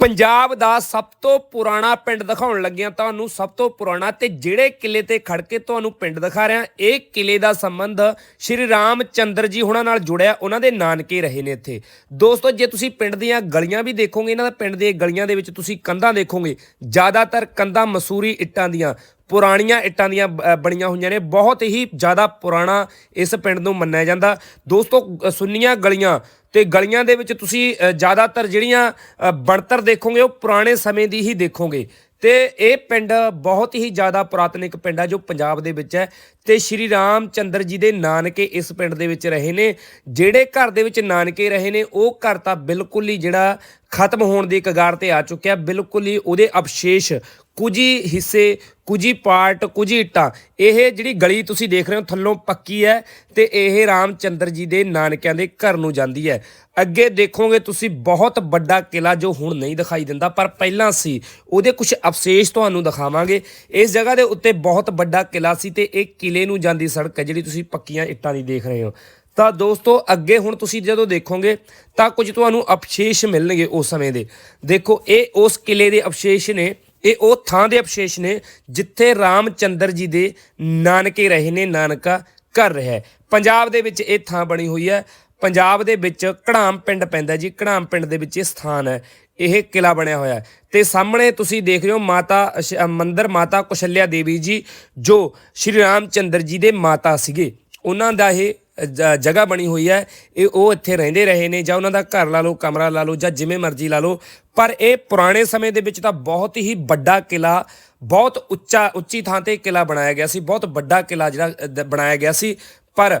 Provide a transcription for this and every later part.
ਪੰਜਾਬ ਦਾ ਸਭ ਤੋਂ ਪੁਰਾਣਾ ਪਿੰਡ ਦਿਖਾਉਣ ਲੱਗਿਆ ਤੁਹਾਨੂੰ ਸਭ ਤੋਂ ਪੁਰਾਣਾ ਤੇ ਜਿਹੜੇ ਕਿਲੇ ਤੇ ਖੜ ਕੇ ਤੁਹਾਨੂੰ ਪਿੰਡ ਦਿਖਾ ਰਿਹਾ ਇਹ ਕਿਲੇ ਦਾ ਸੰਬੰਧ ਸ਼੍ਰੀ ਰਾਮ ਚੰਦਰ ਜੀ ਹੁਣਾਂ ਨਾਲ ਜੁੜਿਆ ਉਹਨਾਂ ਦੇ ਨਾਨਕੇ ਰਹੇ ਨੇ ਇੱਥੇ। ਦੋਸਤੋ ਜੇ ਤੁਸੀਂ ਪਿੰਡ ਦੀਆਂ ਗਲੀਆਂ ਵੀ ਦੇਖੋਗੇ ਇਹਨਾਂ ਦਾ ਪਿੰਡ ਦੇ ਗਲੀਆਂ ਦੇ ਵਿੱਚ ਤੁਸੀਂ ਕੰਧਾਂ ਦੇਖੋਗੇ ਜ਼ਿਆਦਾਤਰ ਕੰਧਾਂ ਮਸੂਰੀ ਇੱਟਾਂ ਦੀਆਂ ਪੁਰਾਣੀਆਂ ਇੱਟਾਂ ਦੀਆਂ ਬਣੀਆਂ ਹੋਈਆਂ ਨੇ ਬਹੁਤ ਹੀ ਜ਼ਿਆਦਾ ਪੁਰਾਣਾ ਇਸ ਪਿੰਡ ਨੂੰ ਮੰਨਿਆ ਜਾਂਦਾ। ਦੋਸਤੋ ਅ, ਸੁੰਨੀਆਂ ਗਲੀਆਂ ਤੇ ਗਲੀਆਂ ਦੇ ਵਿੱਚ ਤੁਸੀਂ ਜ਼ਿਆਦਾਤਰ ਜਿਹੜੀਆਂ ਬਣਤਰ ਦੇਖੋਗੇ, ਉਹ ਪੁਰਾਣੇ ਸਮੇਂ ਦੀ ਹੀ ਦੇਖੋਗੇ। ਤੇ ਇਹ ਪਿੰਡ ਬਹੁਤ ਹੀ ਜ਼ਿਆਦਾ ਪੁਰਾਤਨਿਕ ਪਿੰਡ ਆ, ਜੋ ਪੰਜਾਬ ਦੇ ਵਿੱਚ ਹੈ। ਤੇ ਸ਼੍ਰੀ ਰਾਮ ਚੰਦਰ ਜੀ ਦੇ ਨਾਨਕੇ ਇਸ ਪਿੰਡ ਦੇ ਵਿੱਚ ਰਹੇ ਨੇ। ਜਿਹੜੇ ਘਰ ਦੇ ਵਿੱਚ ਨਾਨਕੇ ਰਹੇ ਨੇ, ਉਹ ਘਰ ਤਾਂ ਬਿਲਕੁਲ ਹੀ ਜਿਹੜਾ ਖਤਮ ਹੋਣ ਦੀ ਕਗਾਰ ਤੇ ਆ ਚੁੱਕਿਆ। ਬਿਲਕੁਲ ਹੀ ਉਹਦੇ ਅਵਸ਼ੇਸ਼ ਕੁਝ ਹੀ ਹਿੱਸੇ, ਕੁਝ ਹੀ ਪਾਰਟ, ਕੁਝ ਹੀ ਇੱਟਾਂ। ਇਹ ਜਿਹੜੀ ਗਲੀ ਤੁਸੀਂ ਦੇਖ ਰਹੇ ਹੋ ਥੱਲੋਂ ਪੱਕੀ ਹੈ ਤੇ ਇਹ ਰਾਮਚੰਦਰ ਜੀ ਦੇ ਨਾਨਕਿਆਂ ਦੇ ਘਰ ਨੂੰ ਜਾਂਦੀ ਹੈ। ਅੱਗੇ ਦੇਖੋਗੇ ਤੁਸੀਂ ਬਹੁਤ ਵੱਡਾ ਕਿਲਾ ਜੋ ਹੁਣ ਨਹੀਂ ਦਿਖਾਈ ਦਿੰਦਾ, ਪਰ ਪਹਿਲਾਂ ਸੀ। ਉਹਦੇ ਕੁਝ ਅਵਸ਼ੇਸ਼ ਤੁਹਾਨੂੰ ਦਿਖਾਵਾਂਗੇ। ਇਸ ਜਗ੍ਹਾ ਦੇ ਉੱਤੇ ਬਹੁਤ ਵੱਡਾ ਕਿਲਾ ਸੀ ਤੇ ਇਹ ਕਿਲੇ ਨੂੰ ਜਾਂਦੀ ਸੜਕ ਹੈ ਜਿਹੜੀ ਤੁਸੀਂ ਪੱਕੀਆਂ ਇੱਟਾਂ ਦੀ ਦੇਖ ਰਹੇ ਹੋ। ਤਾਂ ਦੋਸਤੋ, ਅੱਗੇ ਹੁਣ ਤੁਸੀਂ ਜਦੋਂ ਦੇਖੋਗੇ ਤਾਂ ਕੁਝ ਤੁਹਾਨੂੰ ਅਵਸ਼ੇਸ਼ ਮਿਲਣਗੇ ਉਸ ਸਮੇਂ ਦੇ। ਦੇਖੋ, ਇਹ ਉਸ ਕਿਲੇ ਦੇ ਅਵਸ਼ੇਸ਼ ਨੇ ਇਹ ਉਹ ਥਾਂ ਦੇ ਅਵਸ਼ੇਸ਼ ਨੇ ਜਿੱਥੇ ਰਾਮਚੰਦਰ ਜੀ ਦੇ ਨਾਨਕੇ ਰਹੇ ਨੇ, ਨਾਨਕਾ ਘਰ ਰਿਹਾ ਪੰਜਾਬ ਦੇ ਵਿੱਚ ਇਹ ਥਾਂ ਬਣੀ ਹੋਈ ਹੈ। ਪੰਜਾਬ ਦੇ ਵਿੱਚ ਕੜਾਮ ਪਿੰਡ ਪੈਂਦਾ ਜੀ। ਕੜਾਮ ਪਿੰਡ ਦੇ ਵਿੱਚ ਇਹ ਸਥਾਨ ਹੈ। ਇਹ ਕਿਲਾ ਬਣਿਆ ਹੋਇਆ ਹੈ। ਤੇ ਸਾਹਮਣੇ ਤੁਸੀਂ ਦੇਖ ਰਹੇ ਹੋ ਮਾਤਾ ਮੰਦਰ ਮਾਤਾ ਕੁਸ਼ਲਿਆ ਦੇਵੀ ਜੀ, ਜੋ ਸ਼੍ਰੀ ਰਾਮਚੰਦਰ ਜੀ ਦੇ ਮਾਤਾ ਸੀਗੇ। ਉਹਨਾਂ ਦਾ ਇਹ ਜਗ੍ਹਾ ਬਣੀ ਹੋਈ ਹੈ। ਇਹ ਉਹ ਇੱਥੇ ਰਹਿੰਦੇ ਰਹੇ ਨੇ ਜਾਂ ਉਹਨਾਂ ਦਾ ਘਰ ਲਾ ਲਓ, ਕਮਰਾ ਲਾ ਲਓ ਜਾਂ ਜਿਵੇਂ ਮਰਜ਼ੀ ਲਾ ਲਓ। ਪਰ ਇਹ ਪੁਰਾਣੇ ਸਮੇਂ ਦੇ ਵਿੱਚ ਤਾਂ ਬਹੁਤ ਹੀ ਵੱਡਾ ਕਿਲਾ ਬਹੁਤ ਉੱਚਾ, ਉੱਚੀ ਥਾਂ ਤੇ ਕਿਲਾ ਬਣਾਇਆ ਗਿਆ ਸੀ, ਬਹੁਤ ਵੱਡਾ ਕਿਲਾ ਜਿਹੜਾ ਬਣਾਇਆ ਗਿਆ ਸੀ। ਪਰ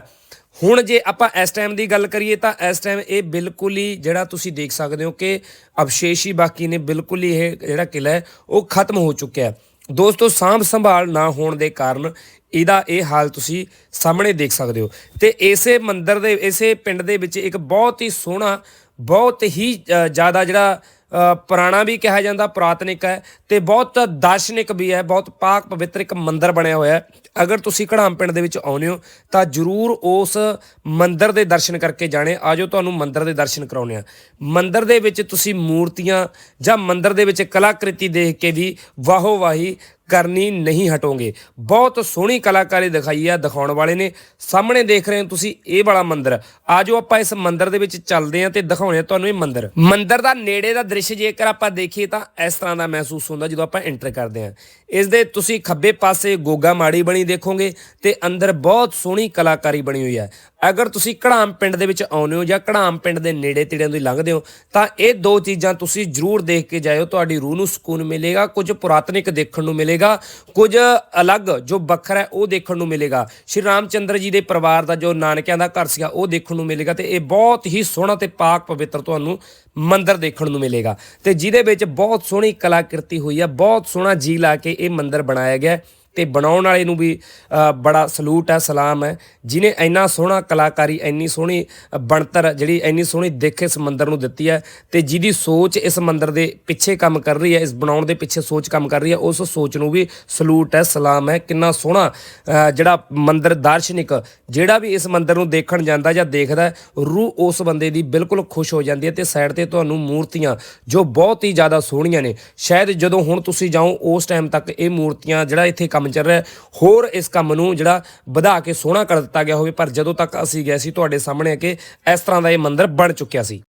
ਹੁਣ ਜੇ ਆਪਾਂ ਇਸ ਟਾਈਮ ਦੀ ਗੱਲ ਕਰੀਏ ਤਾਂ ਇਸ ਟਾਈਮ ਇਹ ਬਿਲਕੁਲ ਹੀ ਜਿਹੜਾ ਤੁਸੀਂ ਦੇਖ ਸਕਦੇ ਹੋ ਕਿ ਅਵਸ਼ੇਸ਼ ਹੀ ਬਾਕੀ ਨੇ, ਬਿਲਕੁਲ ਹੀ ਇਹ ਜਿਹੜਾ ਕਿਲਾ ਹੈ, ਉਹ ਖਤਮ ਹੋ ਚੁੱਕਿਆ ਹੈ। ਦੋਸਤੋ, ਸਾਂਭ ਸੰਭਾਲ ਨਾ ਹੋਣ ਦੇ ਕਾਰਨ ਇਹਦਾ ਇਹ ਹਾਲ ਤੁਸੀਂ ਸਾਹਮਣੇ ਦੇਖ ਸਕਦੇ ਹੋ। ਤੇ ਇਸੇ ਮੰਦਰ ਦੇ, ਇਸੇ ਪਿੰਡ ਦੇ ਵਿੱਚ ਇੱਕ ਬਹੁਤ ਹੀ ਸੋਹਣਾ, ਬਹੁਤ ਹੀ ਜ਼ਿਆਦਾ ਜਿਹੜਾ ਪੁਰਾਣਾ ਵੀ ਕਿਹਾ ਜਾਂਦਾ, ਪੁਰਾਤਨਿਕ ਹੈ ਤੇ ਬਹੁਤ ਦਾਰਸ਼ਨਿਕ ਵੀ ਹੈ, ਬਹੁਤ ਪਾਕ ਪਵਿੱਤਰ ਇੱਕ ਮੰਦਿਰ ਬਣਿਆ ਹੋਇਆ ਹੈ। ਅਗਰ ਤੁਸੀਂ ਘੜਾਮ ਪਿੰਡ ਦੇ ਵਿੱਚ ਆਉਂਦੇ ਹੋ, ਤਾਂ ਜਰੂਰ ਉਸ ਮੰਦਿਰ ਦੇ ਦਰਸ਼ਨ ਕਰਕੇ ਜਾਣੇ। ਆਜੋ ਤੁਹਾਨੂੰ ਮੰਦਿਰ ਦੇ ਦਰਸ਼ਨ ਕਰਾਉਣੇ ਆ ਮੰਦਿਰ ਦੇ ਵਿੱਚ ਤੁਸੀਂ ਮੂਰਤੀਆਂ ਜਾਂ ਮੰਦਿਰ ਦੇ ਵਿੱਚ ਕਲਾਕ੍ਰਿਤੀ ਦੇਖ ਕੇ ਵੀ ਵਾਹੋ ਵਾਹੀ ਕਰਨੀ ਨਹੀਂ ਹਟੋਗੇ। ਬਹੁਤ ਸੋਹਣੀ ਕਲਾਕਾਰੀ ਦਿਖਾਈ ਆ, ਦਿਖਾਉਣ ਵਾਲੇ ਨੇ। ਸਾਹਮਣੇ ਦੇਖ ਰਹੇ ਹੋ ਤੁਸੀਂ, ਇਹ ਵਾਲਾ ਮੰਦਿਰ। ਆਜੋ ਆਪਾਂ ਇਸ ਮੰਦਿਰ ਦੇ ਵਿੱਚ ਚੱਲਦੇ ਹਾਂ ਤੇ ਦਿਖਾਉਣੇ ਆ ਤੁਹਾਨੂੰ ਇਹ ਮੰਦਿਰ। ਮੰਦਿਰ ਦਾ ਨੇੜੇ ਦਾ ਦ੍ਰਿਸ਼ ਜੇਕਰ ਆਪਾਂ ਦੇਖੀਏ ਤਾਂ ਇਸ ਤਰ੍ਹਾਂ ਦਾ ਮਹਿਸੂਸ ਹੁੰਦਾ ਜਦੋਂ ਆਪਾਂ ਐਂਟਰ ਕਰਦੇ ਹਾਂ। ਇਸ ਦੇ ਤੁਸੀਂ ਖੱਬੇ ਪਾਸੇ ਗੋਗਾ ਮਾੜੀ ਬਣੀ ਦੇਖੋਗੇ ਤੇ ਅੰਦਰ ਬਹੁਤ ਸੋਹਣੀ ਕਲਾਕਾਰੀ ਬਣੀ ਹੋਈ ਹੈ। ਅਗਰ ਤੁਸੀਂ ਕੜਾਮ ਪਿੰਡ ਦੇ ਵਿੱਚ ਆਉਂਦੇ ਹੋ ਜਾਂ ਕੜਾਮ ਪਿੰਡ ਦੇ ਨੇੜੇ ਤੇੜਿਆਂ ਤੋਂ ਲੰਘਦੇ ਹੋ, ਤਾਂ ਇਹ ਦੋ ਚੀਜ਼ਾਂ ਤੁਸੀਂ ਜ਼ਰੂਰ ਦੇਖ ਕੇ ਜਾਇਓ। ਤੁਹਾਡੀ ਰੂਹ ਨੂੰ ਸਕੂਨ ਮਿਲੇਗਾ, ਕੁਝ ਪੁਰਾਤਨਿਕ ਦੇਖਣ ਨੂੰ ਮਿਲੇਗਾ, ਕੁਝ ਅਲੱਗ ਜੋ ਵੱਖਰਾ ਹੈ ਉਹ ਦੇਖਣ ਨੂੰ ਮਿਲੇਗਾ। ਸ਼੍ਰੀ ਰਾਮਚੰਦਰ ਜੀ ਦੇ ਪਰਿਵਾਰ ਦਾ ਜੋ ਨਾਨਕਿਆਂ ਦਾ ਘਰ ਸੀਗਾ, ਉਹ ਦੇਖਣ ਨੂੰ ਮਿਲੇਗਾ ਤੇ ਇਹ ਬਹੁਤ ਹੀ ਸੋਹਣਾ ਤੇ ਪਾਕ ਪਵਿੱਤਰ ਤੁਹਾਨੂੰ ਮੰਦਿਰ ਦੇਖਣ ਨੂੰ ਮਿਲੇਗਾ। ਤੇ ਜਿਹਦੇ ਵਿੱਚ ਬਹੁਤ ਸੋਹਣੀ ਕਲਾਕ੍ਰਿਤੀ ਹੋਈ ਹੈ, ਬਹੁਤ ਸੋਹਣਾ ਜੀ ਲਾ ਕੇ ਇਹ ਮੰਦਿਰ ਬਣਾਇਆ ਗਿਆ ਤੇ ਬਣਾਉਣ ਵਾਲੇ ਨੂੰ ਵੀ ਬੜਾ ਸਲੂਟ ਹੈ, ਸਲਾਮ ਹੈ। ਜਿਨੇ ਇੰਨਾ ਸੋਹਣਾ ਕਲਾਕਾਰੀ, ਇੰਨੀ ਸੋਹਣੀ ਬਣਤਰ, ਜਿਹੜੀ ਇੰਨੀ ਸੋਹਣੀ ਦਿੱਖ ਇਸ ਮੰਦਰ ਨੂੰ ਦਿੱਤੀ ਹੈ ਤੇ ਜਿਹਦੀ ਸੋਚ ਇਸ ਮੰਦਰ ਦੇ ਪਿੱਛੇ ਕੰਮ ਕਰ ਰਹੀ ਹੈ, ਇਸ ਬਣਾਉਣ ਦੇ ਪਿੱਛੇ ਸੋਚ ਕੰਮ ਕਰ ਰਹੀ ਹੈ, ਉਸ ਸੋਚ ਨੂੰ ਵੀ ਸਲੂਟ ਹੈ, ਸਲਾਮ ਹੈ। ਕਿੰਨਾ ਸੋਹਣਾ ਜਿਹੜਾ ਮੰਦਰ ਦਾਰਸ਼ਨਿਕ, ਜਿਹੜਾ ਵੀ ਇਸ ਮੰਦਰ ਨੂੰ ਦੇਖਣ ਜਾਂਦਾ ਜਾਂ ਦੇਖਦਾ ਰੂਹ ਉਸ ਬੰਦੇ ਦੀ ਬਿਲਕੁਲ ਖੁਸ਼ ਹੋ ਜਾਂਦੀ ਹੈ ਤੇ ਸਾਈਡ ਤੇ ਤੁਹਾਨੂੰ ਮੂਰਤੀਆਂ ਜੋ ਬਹੁਤ ਹੀ ਜ਼ਿਆਦਾ ਸੋਹਣੀਆਂ ਨੇ। ਸ਼ਾਇਦ ਜਦੋਂ ਹੁਣ ਤੁਸੀਂ ਜਾਓ, ਉਸ ਟਾਈਮ ਤੱਕ ਇਹ ਮੂਰਤੀਆਂ ਜਿਹੜਾ ਇੱਥੇ ਕੰਮ ਚੱਲ ਰਿਹਾ ਹੋਰ ਇਸ ਕੰਮ ਨੂੰ ਜਿਹੜਾ ਵਧਾ ਕੇ ਸੋਹਣਾ ਕਰ ਦਿੱਤਾ ਗਿਆ ਹੋਵੇ, ਪਰ ਜਦੋਂ ਤੱਕ ਅਸੀਂ ਗਏ ਸੀ, ਤੁਹਾਡੇ ਸਾਹਮਣੇ ਹੈ ਕਿ ਇਸ ਤਰ੍ਹਾਂ ਦਾ ਇਹ ਮੰਦਿਰ ਬਣ ਚੁੱਕਿਆ ਸੀ।